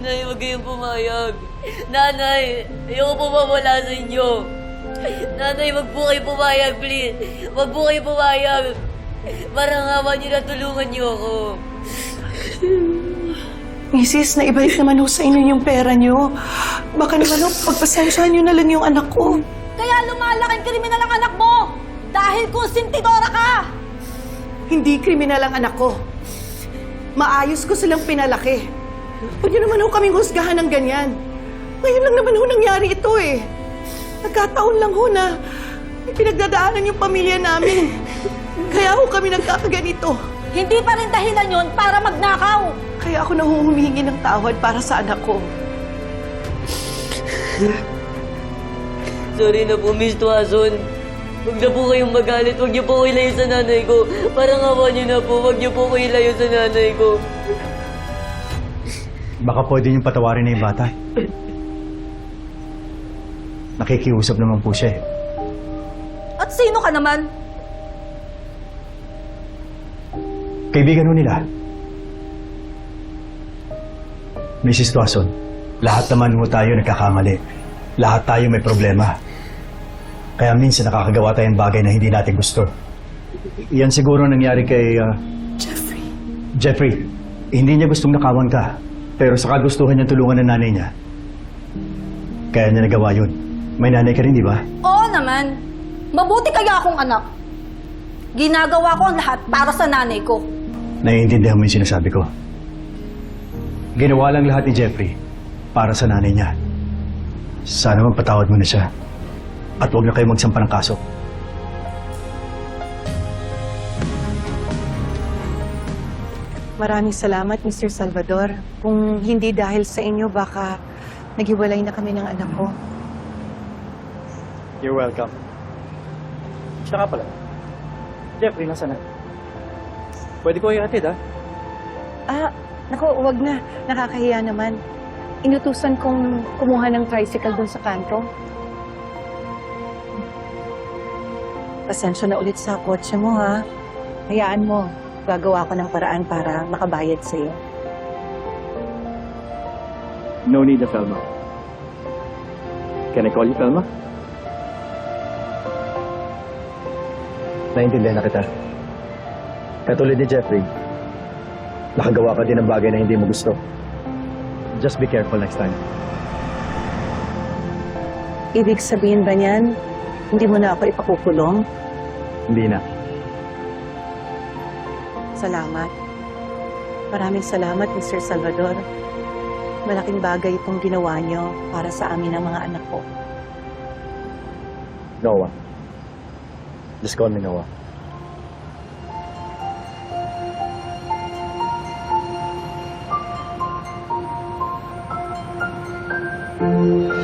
Nanay, huwag kayong pumayag. Nanay, ayoko po mawala sa inyo. Nanay, wag po kayo pumayag, please. Wag po kayo pumayag. Parang awa niyo na tulungan niyo ako. Mrs., naibalik naman ho sa inyo yung pera niyo. Baka naman ho, pagpasensyahan niyo na lang yung anak ko. Kaya lumalaking kriminal ang anak mo! Dahil konsentidora ka! Hindi kriminal ang anak ko. Maayos ko silang pinalaki. Huwag niyo naman ho kaming husgahan ng ganyan. Ngayon lang naman ho nangyari ito eh. Nagkataon lang ho na may pinagdadaanan yung pamilya namin. Kaya ho kami nagkakaganito. Hindi pa rin dahilan yon para magnakaw! Kaya ako nang humihingi ng tawad para sa anak ko. Sorry na po, Miss Tuason. Huwag na po kayong magalit. Huwag niyo po ko ilayo sa nanay ko. Parang awa niyo na po. Huwag niyo po ko ilayo sa nanay ko. Baka pwede niyong patawarin na yung bata. Nakikiusap naman po siya eh. At sino ka naman? Kaibigan ho nila. Mrs. Tuason, lahat naman ho tayo nagkakamali. Lahat tayo may problema. Kaya minsan nakakagawa tayong bagay na hindi natin gusto. Yan siguro nangyari kay ah, Jeffrey. Jeffrey. Hindi niya gustong nakawan ka. Pero sa kagustuhan niya tulungan ng nanay niya. Kaya niya nagawa yun. May nanay ka rin, di ba? Oo naman. Mabuti kaya akong anak. Ginagawa ko ang lahat para sa nanay ko. Naiintindihan mo yung sinasabi ko. Ginawa lang lahat ni Jeffrey para sa nanay niya. Sana magpatawad mo na siya. At huwag na kayo magsampa ng kaso. Maraming salamat, Mr. Salvador. Kung hindi dahil sa inyo, baka naghiwalay na kami ng anak ko. You're welcome. Siya ka pala. Jeffrey, nasa na? Pwede ko ihatid, ha? Ah, naku, wag na. Nakakahiya naman. Inutusan kong kumuha ng tricycle dun sa kanto. Pasensya na ulit sa kotse mo, ha? Hayaan mo. Gagawa ko ng paraan para makabayad sa'yo. No need of Felma. Can I call you Felma? Naintindihan na kita. Katulad ni Jeffrey, nakagawa ka din ng bagay na hindi mo gusto. Just be careful next time. Ibig sabihin ba niyan, hindi mo na ako ipakukulong? Hindi na. Salamat. Maraming salamat, Mr. Salvador. Malaking bagay itong ginawa niyo para sa amin ng mga anak ko. Noah. Just call me Noah. Thank